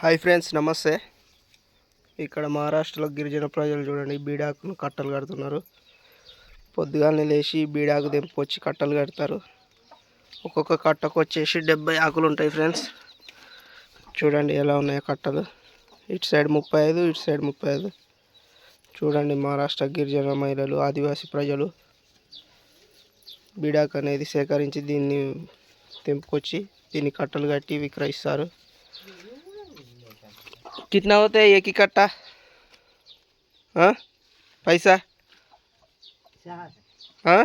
Hi friends నమస్తే. ఇక్కడ మహారాష్ట్రలో గిరిజన ప్రజలు చూడండి బీడాకును కట్టలు కడుతున్నారు. పొద్దుగానే లేచి బీడాకు తెంపుకొచ్చి కట్టలు కడతారు. ఒక్కొక్క కట్టకు వచ్చేసి డెబ్బై ఆకులు ఉంటాయి ఫ్రెండ్స్. చూడండి ఎలా ఉన్నాయో కట్టలు. ఇటు సైడ్ ముప్పై ఐదు ఇటు సైడ్ ముప్పై ఐదు. చూడండి మహారాష్ట్ర గిరిజన మహిళలు ఆదివాసీ ప్రజలు బీడాక్ అనేది సేకరించి దీన్ని తెంపుకొచ్చి దీన్ని కట్టలు కట్టి విక్రయిస్తారు. कितना होता है एक ही कट्टा हाँ पैसा हाँ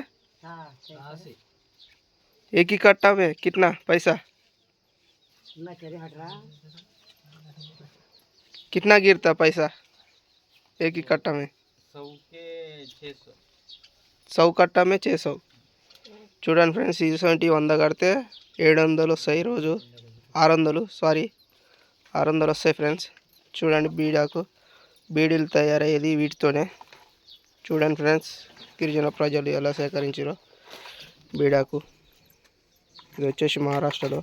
एक ही कट्टा में कितना पैसा कितना गिरता पैसा एक ही कट्टा में सौ के छः सौ సౌ కట్ట మే చేసావు చూడండి ఫ్రెండ్స్ ఇటువంటి వంద కడితే ఏడు వందలు వస్తాయి రోజు ఆరు వందలు సారీ ఆరు వందలు వస్తాయి ఫ్రెండ్స్ చూడండి బీడాకు బీడీలు తయారయ్యేది వీటితోనే చూడండి ఫ్రెండ్స్ గిరిజన ప్రజలు ఎలా సేకరించారో బీడాకు ఇది వచ్చేసి మహారాష్ట్రలో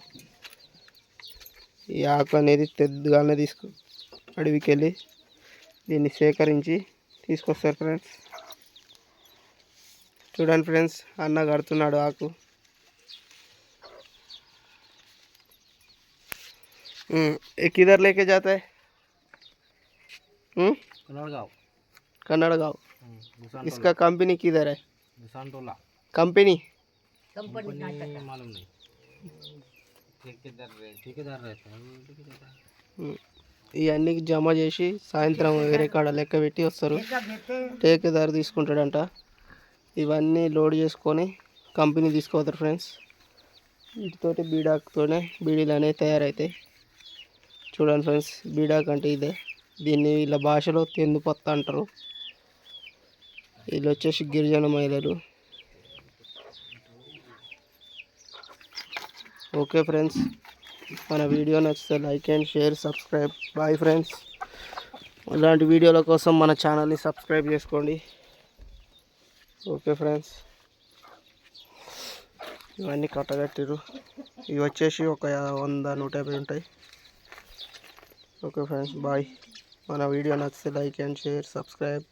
ఈ ఆకు అనేది తెద్దుగానే తీసుకు అడవికి వెళ్ళి దీన్ని సేకరించి తీసుకొస్తారు ఫ్రెండ్స్ చూడండి ఫ్రెండ్స్ అన్న కడుతున్నాడు ఆకు हम्म, ये किधर लेके जाता है हम्म कनड़गांव कन्नड़ गाँव निशान इसका कंपनी किधर है निशान टोला कंपनी कंपनी मालूम नहीं ठेकेदार रहे ठेकेदार रहता है वो ठेकेदार हम्म, ఇవన్నీ జమ చేసి సాయంత్రం వేరే కాడ లెక్క పెట్టి వస్తారు టేకేదారు తీసుకుంటాడంట ఇవన్నీ లోడ్ చేసుకొని కంపెనీ తీసుకోతారు ఫ్రెండ్స్ వీటితోటి బీడాక్తోనే బీడీలు అనేవి తయారవుతాయి చూడండి ఫ్రెండ్స్ బీడాక్ అంటే ఇదే దీన్ని వీళ్ళ భాషలో తెందుపత్త అంటారు. వీళ్ళు వచ్చేసి గిరిజన మహిళలు. ఓకే ఫ్రెండ్స్ మన వీడియో నచ్చితే like and share subscribe. Bye friends. ఇలాంటి వీడియోల కోసం మన ఛానల్ని సబ్స్క్రైబ్ చేసుకోండి. Okay friends. ఇవన్నీ కట్టగట్టిరు ఇవి వచ్చేసి ఒక వంద నూట యాభై ఉంటాయి. Okay friends bye. మన వీడియో నచ్చితే లైక్ అండ్ షేర్ సబ్స్క్రైబ్